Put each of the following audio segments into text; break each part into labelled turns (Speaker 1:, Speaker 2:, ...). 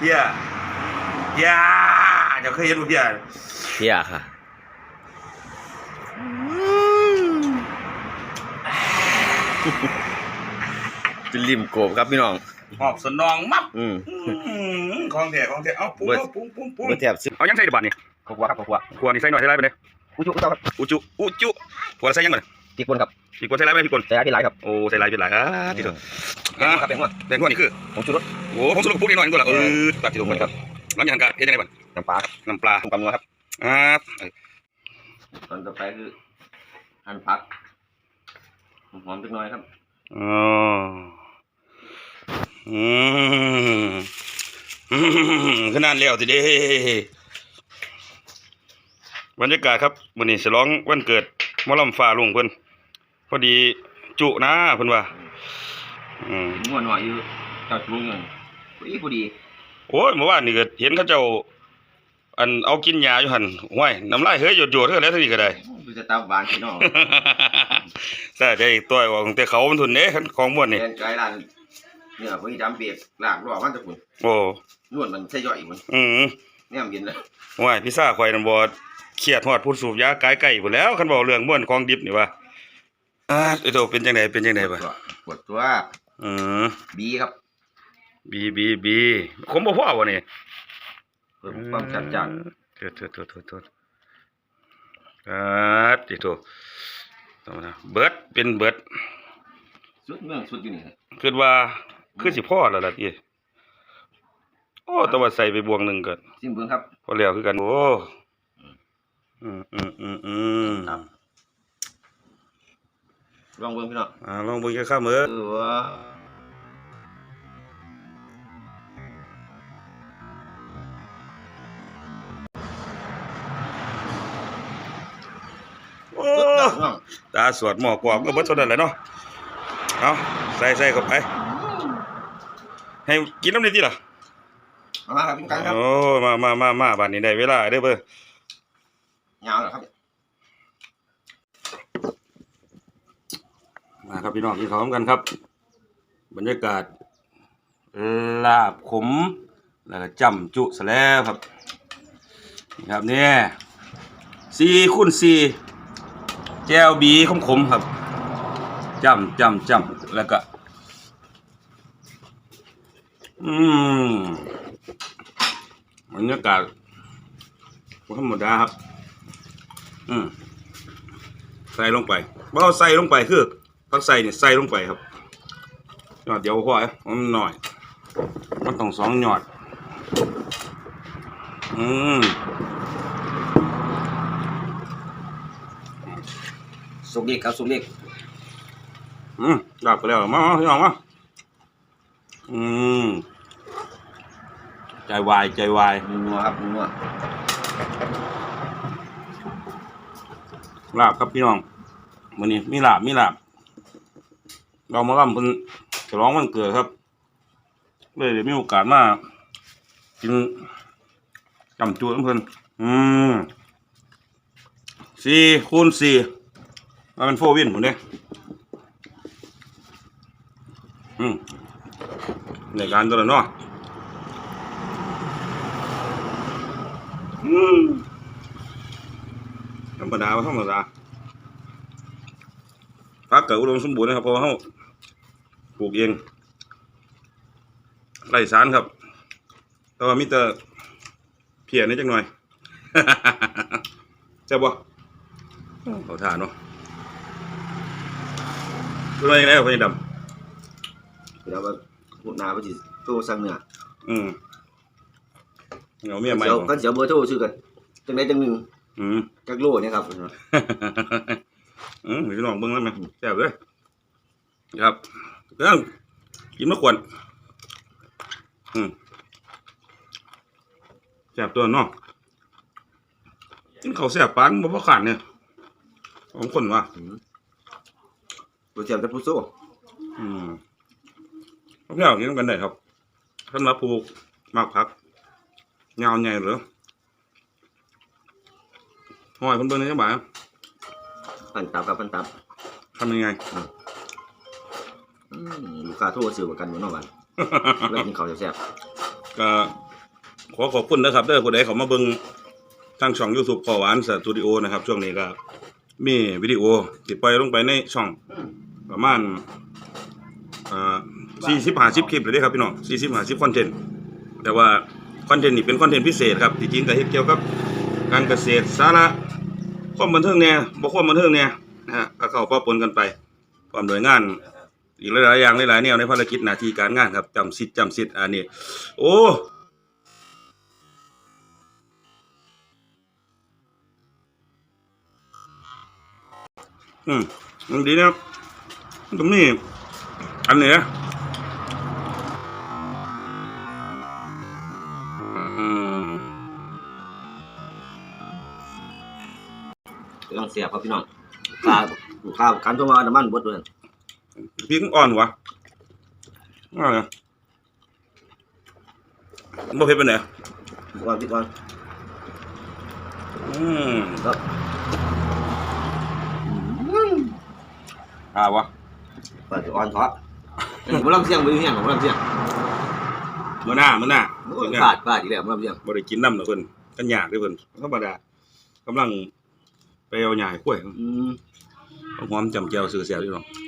Speaker 1: เฮียเฮียเจะเคยเห็นบ่เฮีย
Speaker 2: เพียค่ะเป็นริมโกบครับพี่น้อง
Speaker 1: หอบสนองมับ
Speaker 2: อืม
Speaker 1: อืมของแท้ของแท้เอาปรุง
Speaker 2: เบิด
Speaker 1: เอาปรุงปรุงปรุง
Speaker 2: เมื่อแทบซื้อ
Speaker 1: เอายังใส่ในบัตรนี่
Speaker 2: ขวครับขว
Speaker 1: ขวดนี่ใส่หน่อยใส่ไรไปเลย
Speaker 2: อุจุครับ
Speaker 1: อุจุอุจุขวดใส่ยังก่อน
Speaker 2: ตีกวนครับ
Speaker 1: พี่กวดใส่ไรไปพี่กวด
Speaker 2: แต่ที่หลายครับ
Speaker 1: โอ้ใส่ไรเป็นไรอ่าที่สุด
Speaker 2: แบ่งครับแบ่งว่า
Speaker 1: แดงนวดนี่คือ
Speaker 2: ผมชูรส
Speaker 1: โอ้ผมสรุปปุ๊บนิดหน่อยนี่ก็ละเออตัดที่ตรงนี้ครับหลังจากนั้นก็เฮ็ดยังไงบ้าง
Speaker 2: น้ำปลาครับ
Speaker 1: น้ำปลา
Speaker 2: ต้มกำนัวครับ
Speaker 1: อ่า
Speaker 2: ตอนต่อไปคือหั่นผักหอมๆจักหน่อยครับ
Speaker 1: อ๋ออืมอืมขนาดแล้วทีเดีบรรยากาศครับวันนี้ฉลองวันเกิดหมอลำฟ้าลุงเพิ่น พอดีจุนะเพิ่นว่าอืม
Speaker 2: นัวหน่อยอยู่เจ้าปรุงเงินพอดีพอดี
Speaker 1: โอ้ยเมื่อวานนี่ก็เห็นเขาเจ้า อันเอากินยาอยู่หั่นห้วยน้ำลายเฮ้ยหยดๆเท่าแล้วเท่านี้ก็ได้
Speaker 2: ดูจะตาหวานพี่น้อง
Speaker 1: ใช่ใจตัวออกแต่เขามันทุนเด้ของม่วนนี่
Speaker 2: แกงไก่ร้านเนี่ยพอดีจำเปียกลากรอมันจะฝุ่น
Speaker 1: โอ้
Speaker 2: นวดมันใช่ย่อยอีกมัน
Speaker 1: อืม
Speaker 2: เนี่ยมันเย็นเลย
Speaker 1: ว่าพิซซ่าข่อยนั่นบ่เครียดฮอดพูดสูบยาไกลไก่พุ่นแล้วคันเว้าเรื่องม่วนของดิบนี่ว่า อ่าไอ้โตเป็นจังไดเป็นจังไดบ่
Speaker 2: ปวดปวดตัว
Speaker 1: อืม
Speaker 2: บีครับ
Speaker 1: บีบีบีคมบ่พอบ่นี่
Speaker 2: เพิ่มความจัดจ้าน
Speaker 1: เถิดเถิดเถิดเถิดเถิดอ่าติโตต้องนะเบิดเป็นเบิด
Speaker 2: สุดเมืองสุดอยู่นี่
Speaker 1: คิดว่าคือสิพอแล้วล่ะติโอ้แต่ว่าใส่ไปบวงหนึงก็
Speaker 2: ซิมเบิ้งครับ
Speaker 1: พอแล้วคือกันโอ้อืมอืมอืมอืม
Speaker 2: ครับ ลองเบิ้งพี่น้อง
Speaker 1: อ่าลองเบิ่งแค่ข้ามมื้อ
Speaker 2: เออว่า
Speaker 1: โอ้
Speaker 2: สุดยอดพี่น้อง
Speaker 1: ตาสวดหมอกวามก็เบิดเท่านั้นแหละเนาะเอาใส่ใส่เข้าไป ให้กินน้ำนี่ติล่ะ
Speaker 2: เอามาครับพี่กันครับ
Speaker 1: โอ้ มามามามาบัดนี้ได้เวลาเด้อเบ้อยา
Speaker 2: วเหรอครับ
Speaker 1: มา ครับพี่น้องกินข้าวพร้อมกันครับ บรรยากาศลาบขมแล้วก็จ้ำจุซะแล้วครับนี่ครับเนี่ยสี่คูณสี่แก้วบีขมขมครับจ้ำจ้ำจ้ำแล้วก็อืมบรรยากาศธรรมดาครับ อืมใส่ลงไปบ่เอาใส่ลงไปคือ ผักใส่เนี่ยใส่ลงไปครับยอดเดียวพอเอ้ยมันหน่อย มันต้องสองยอด อืม
Speaker 2: สุกเล็กครับสุกเล็ก
Speaker 1: อืมดับไปแล้วมามาพี่น้องมาอืมใจวายใจวาย
Speaker 2: นัวๆครับนัว
Speaker 1: ลาบครับพี่น้องวันนี้มีลาบมีลาบ เรามาล่ำเพิ่นฉลองวันเกิดครับเลยเดี๋ยวมีโอกาสมากินจำจูน้ำเพิ่นอืมสี่คูณสี่มาเป็นโฟวินผมเด้อืมในการตัวเนาะอืมธรรมดาว่าธรรมดาพักเกิดอุดมสมบูรณ์นะครับเพราะว่าเขา ปลูกเองไร่สารครับ แต่ว่ามีแต่เพียนิดจังหน่อยเจ็บบ่เขาทานเนาะเป็นไงแล้วพี่ด
Speaker 2: เดี๋ยวว่าพูดหนาไปสิโทรสั่งเนื้อำ
Speaker 1: อืมเหงาเมียใหม่
Speaker 2: เดี๋ยว
Speaker 1: บ่
Speaker 2: ก็เดี๋ยวเบอร์โทรชื่อกันจังไดจังหนึ่ง
Speaker 1: อืม
Speaker 2: จักโลเนี่ยครับ
Speaker 1: อืมพี่น้องเบิ่งแล้วไหมแซ่บเลยครับ เรื่องกินมะขวนอืมแซ่บตัวเนาะกินข้าวแซ่บปานบ่พอขาดเนี่ยของคนว่า
Speaker 2: ตัวเสียบจะพูดโซ่
Speaker 1: อืมพวกเรากินกันได้ครับสำหรับผู้มากพักยาวใหญ่เหรือหอยคนเบิ่งในจังหวะ
Speaker 2: พันตับกับพันตับ
Speaker 1: ทำยังไง
Speaker 2: อืม ลูกค้าโทรซื้อประกันอยู่เนอกบ้านแล้วกินข้าวแซ่บ
Speaker 1: ก็ขอขอบคุณนะครับเด้อผู้ใดเขามาเบิ่งทางช่อง YouTube ขอหวานสตูดิโอนะครับ ช่วงนี้ก็มีวิดีโอติดปล่อยลงไปในช่องประมาณอ่า40 50คลิปเลยเด้ครับพี่น้อง40 50คอนเทนต์แต่ว่าคอนเทนต์นี่เป็นคอนเทนต์พิเศษครับที่จริงก็เฮ็ดเกี่ยวกับการเกษตรสาระความบันเทิงแหน่บ่ความบันเทิงแหน่นะฮะก็เข้าปะปนกันไปความหน่วยงาน อีกหลายๆอย่างหลายๆแนวในภารกิจหน้าที่การงานครับจำสิทธิ์จำสิทธิ์อันนี้ โอ้อืมมันดีนะครับตรงนี้อันเนี้ยอืม
Speaker 2: กำลังเสียบครับพี่น้องข้าวข้าวกันตัวมาน้ำมันบดเลย
Speaker 1: พริกอ่อนวะอะไรบ่เผ็ดไปไหนใด
Speaker 2: ก่อนพี่ก่อน
Speaker 1: อืม
Speaker 2: ครับ
Speaker 1: อ่าวะ
Speaker 2: เปิดอ่อนทอดมันลำเสียงมือเฮียงของมันลำเสียง
Speaker 1: มื้อหน้ามื้อหน้า
Speaker 2: โอ้ยพลาดพลาดอีกแล้วมันลำเสียง
Speaker 1: บ่ได้กินน้ำหรอกเพิ่นกันยากเด้อเพิ่นธรรมดากำลังไปเอาหญ้าให้กล้วย
Speaker 2: อืม
Speaker 1: เอาหอมจำแจ่วซื้อแซ่บอยู่เนาะอืมตำเด้อครับอืมอืม
Speaker 2: ผู้ผู้รักษาหนังกันนี่กับมูลรักขุมคำเนี่ย
Speaker 1: อืมอืมอืมโอ้ไปภาษาคนดัง
Speaker 2: แม่น
Speaker 1: เสียผู้สาวเราศิลปินสนั่นตัวเนี้ย
Speaker 2: จำอ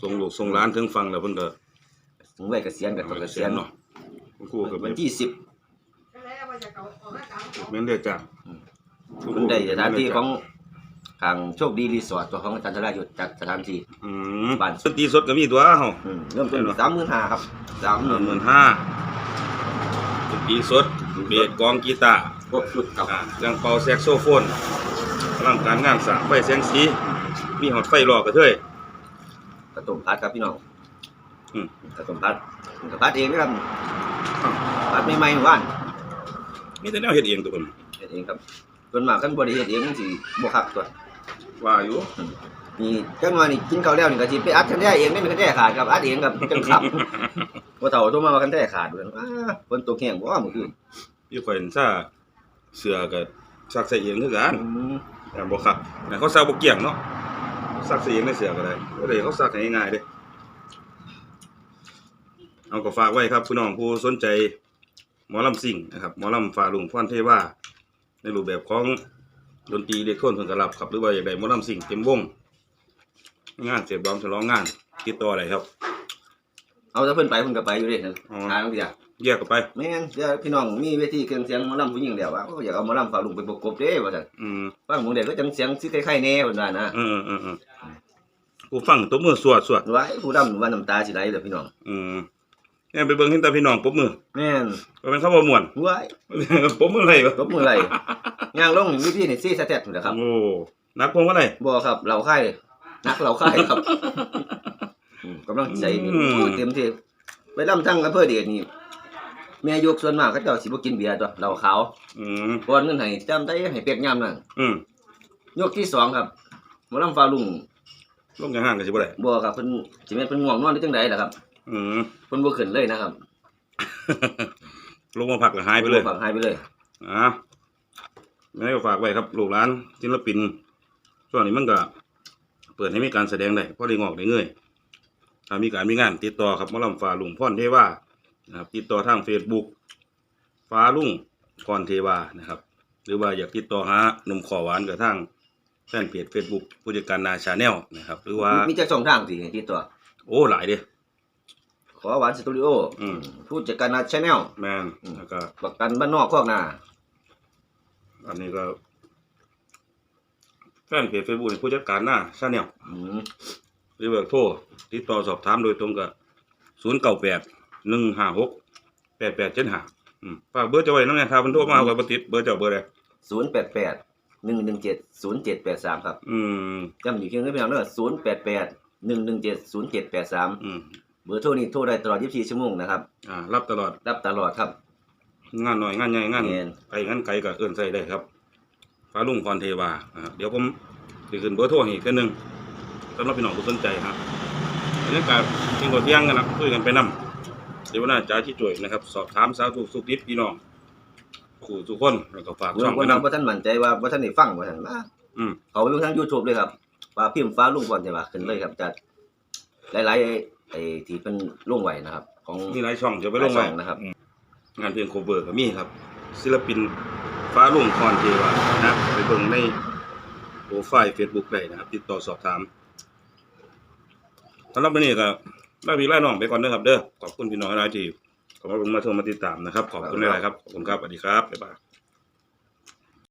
Speaker 1: ส่งลูกส่งหลานถึงฟังแล้วเพิ่นก็
Speaker 2: ถึงวัยเกษียณกับเกษียณ
Speaker 1: เนาะคุณครูก็เป็
Speaker 2: วันนที่สิบ
Speaker 1: แม่นเด้อจ้ะ
Speaker 2: มันได้สถานที่ของทางโชคดีรีสอร์ทตัวของอาจารย์ธรายุทธจัดสถานที่
Speaker 1: อืม
Speaker 2: บ้าน
Speaker 1: สตรีสดก็มีตัวเฮา
Speaker 2: อืมเริ่มต้นสามหมื่นห้าครับสามหมื่น
Speaker 1: หมื่นห้าดนตรีสดเบสกลองกีตาร์
Speaker 2: ครบชุดครับ
Speaker 1: อ่าเครื่องเป่าแซกโซโฟนพลังการงานสร้างไฟแสงสี มีหอดไฟรอกระเทย
Speaker 2: กระต้มพัดครับพี่น้อง
Speaker 1: อืม
Speaker 2: กระต้มพัดกระพัดเองนะครับพัดใหม่ๆหมู่บ้าน
Speaker 1: มีแต่แนวเฮ็ดเองตัวเพิ่น
Speaker 2: เฮ็ดเองครับส่วนมากคันบ่ได้เฮ็ดเองมันสิบ่คักตัว
Speaker 1: ว่าอยู่
Speaker 2: นี่จังว่านี่กินข้าวแล้วนี่ก็สิไปอัดกันแท้เองนี่มันกันแท้ขาดครับอัดเองครับจังครับบ่เฒ่าโทรมาว่ากันแท้ขาดเพิ่นอ้าฝนตกแห้งบ่เมื่อคืน
Speaker 1: อยู่ข่อยเห็นซ่าเสื้อก็ซักใส่เองคือกัน
Speaker 2: อืม
Speaker 1: แต่บ่คักแต่เขาซักบ่เกี่ยงเนาะ ซักใส่เองในเสื้อก็ได้บ่ได้เขาซักให้ง่ายๆเด้เอาก็ฝากไว้ครับพี่น้องผู้สนใจหมอลำซิ่งนะครับหมอลำฟ้าลุงพรเทวาในรูปแบบของดนตรีเด็กโทนเพิ่นก็รับครับหรือว่าอยากได้หมอลำซิ่งเต็มวงงานเสียบร้องฉลองงานติดต่ออะไรครับ
Speaker 2: เอาถ้าเพิ่นไปเพิ่นก็ไปอยู่เด้นะ
Speaker 1: อ๋อ
Speaker 2: หาบางทีอะ
Speaker 1: แยกกันไป
Speaker 2: แม่นเดี๋ยวพี่น้องมีเวทีเครื่องเสียงหมอลำผู้หญิงแล้วว่าโอ้อยากเอาหมอลำฝากลุงไปประกบเด้ว่าซั่น
Speaker 1: อืม
Speaker 2: ฟังหมู่เด็กก็จังเสียงสิคล้ายๆแน่เพิ่นว่านะ
Speaker 1: เออเออเออผู้ฟังตบมือสวดสวด
Speaker 2: ว่าไอ้ผู้ดำว่าน้ำตาสิไหลเด้อพี่น้อง
Speaker 1: อืมเนี่ยไปเบิ่งเห็นแต่พี่น้องปรบมือ
Speaker 2: แม่น
Speaker 1: ว่าเป็นคำว่าม่วน
Speaker 2: ว้าย
Speaker 1: ปรบมืออะไรวะ
Speaker 2: ตบมือไหลย่างลงวิธีนี่ซี่สเต็ปนะครับ
Speaker 1: โอ้นักพวงว่าอะไร
Speaker 2: บ่ครับเราค่ายนักเราค่ายครับอืมกำลังใจนี่
Speaker 1: อืม
Speaker 2: โอ้เต็มที่ไปลำทั้งอำเภอเดชนี่ แม่ยกส่วนมากเขาเจ้าสิบ่กินเบียร์ตัวเหล้าขาว
Speaker 1: อืม
Speaker 2: ก่อนเงินให้จำได้ให้เป็กยามนั่น
Speaker 1: อืม
Speaker 2: ยกที่สองครับหมอลำฟ้าลุง
Speaker 1: ลงอย่างห่างกันสิบ่ได้
Speaker 2: บ่ครับเพิ่นสิแม่นเพิ่นง่วงนอนได้จังไดล่ะครับ
Speaker 1: อืม
Speaker 2: เพิ่นบ่ขึ้นเลยนะครับ
Speaker 1: ลงมาพักก็หายไปเลย
Speaker 2: ฝังหายไปเลย
Speaker 1: อะงั้นก็ฝากไว้ครับลูกหลานศิลปินช่วงนี้มันก็เปิดให้มีการแสดงได้เพราะได้งอกได้เงยถ้ามีการมีงานติดต่อครับหมอลำฟ้าลุงพรเทวา นะครับติดต่อทาง Facebook ฟ้าลุงพรเทวานะครับ หรือว่าอยากติดต่อหาหนุ่มขอหวานกับทางแฟนเพจ Facebook ผู้จัดการนาชาแนลนะครับ หรือว่า
Speaker 2: มีจักสองทางสิให้ติดต่อ
Speaker 1: โอ้หลายเด้
Speaker 2: ขอหวานสตูดิโอ
Speaker 1: อืม
Speaker 2: ผู้จัดการนาชาแนล
Speaker 1: แมนแล้วก็
Speaker 2: ประกันบ้านนอกคอกนา
Speaker 1: อันนี้ก็แฟนเพจ Facebook นี่ผู้จัดการนาชาแนล
Speaker 2: อืม
Speaker 1: หรือเบอร์โทรติดต่อสอบถามโดยตรงกับศูนย์เก้าแปด หนึ่งห้าหกแปดแปดเจ็ดห้าฝากเบอร์เจ้าไว้น้ำเนี่ยครับมันโทรมาเอาไปติดเบอร์เจ้าเบอร์อะไร
Speaker 2: ศูนย์แปดแปดหนึ่งหนึ่งเจ็ดศูนย์เจ็ดแปดสามครับ
Speaker 1: อืม
Speaker 2: จำอยู่เพียงได้เพียงเด้อศูนย์แปดแปดหนึ่งหนึ่งเจ็ดศูนย์เจ็ดแปดสาม
Speaker 1: อืม
Speaker 2: เบอร์โทรนี้โทรได้ตลอดยี่สิบสี่ชั่วโมงนะครับ
Speaker 1: อ่า รับตลอด
Speaker 2: รับตลอดครับ
Speaker 1: งานหน่อยงานใหญ่งาน
Speaker 2: แม่น
Speaker 1: ไกลงานไกลก็เอื้อนใส่ได้ครับ ฟ้าลุงพรเทวานะครับเดี๋ยวผมสิขึ้นเบอร์โทรให้อีกเทื่อนึงสำหรับพี่น้องผู้สนใจครับบรรยากาศกินก๋วยเตี๋ยงกันนะคุยกันไปนํ เดี๋ยววันหน้าจ้าที่จ่วยนะครับ สอบถามสาวทุกสุขดิบพี่น้องขู่ทุกคนแล้วก็ฝาก
Speaker 2: เมื่
Speaker 1: ช่
Speaker 2: อ
Speaker 1: อง
Speaker 2: ค
Speaker 1: ไป
Speaker 2: น
Speaker 1: นํ
Speaker 2: ทำว่าท่านมั่นใจว่าว่าท่านได้ฟังว่าท่านมา
Speaker 1: อืม
Speaker 2: เขาไปดูทาง YouTube เลยครับว่าพิมพ์ฟ้าลุงพรจะว่าขึ้นเลยครับจะหลายๆไอ้ที่เป็นลุงไหวนะครับ ของ
Speaker 1: มีหลายช่องจะไปลง
Speaker 2: ห
Speaker 1: ไว้
Speaker 2: ลายช่องนะครับ
Speaker 1: งานเพลงโคเวอร์ก็มีครับ ศิลปินฟ้าลุงพรเทวานะไปเบิ่งในโปรไฟล์ Facebook ได้นะครับ ติดต่อสอบถามสำหรับวันนี้ก็ ลาพี่ลาน้องไปก่อนเด้อครับเด้อขอบคุณพี่น้องหลายที่ขอบิ่งมาชมมาติดตามนะครับ ขอบคุณหลายๆครับขอบคุณครับสวัสดีครับบ๊ายบาย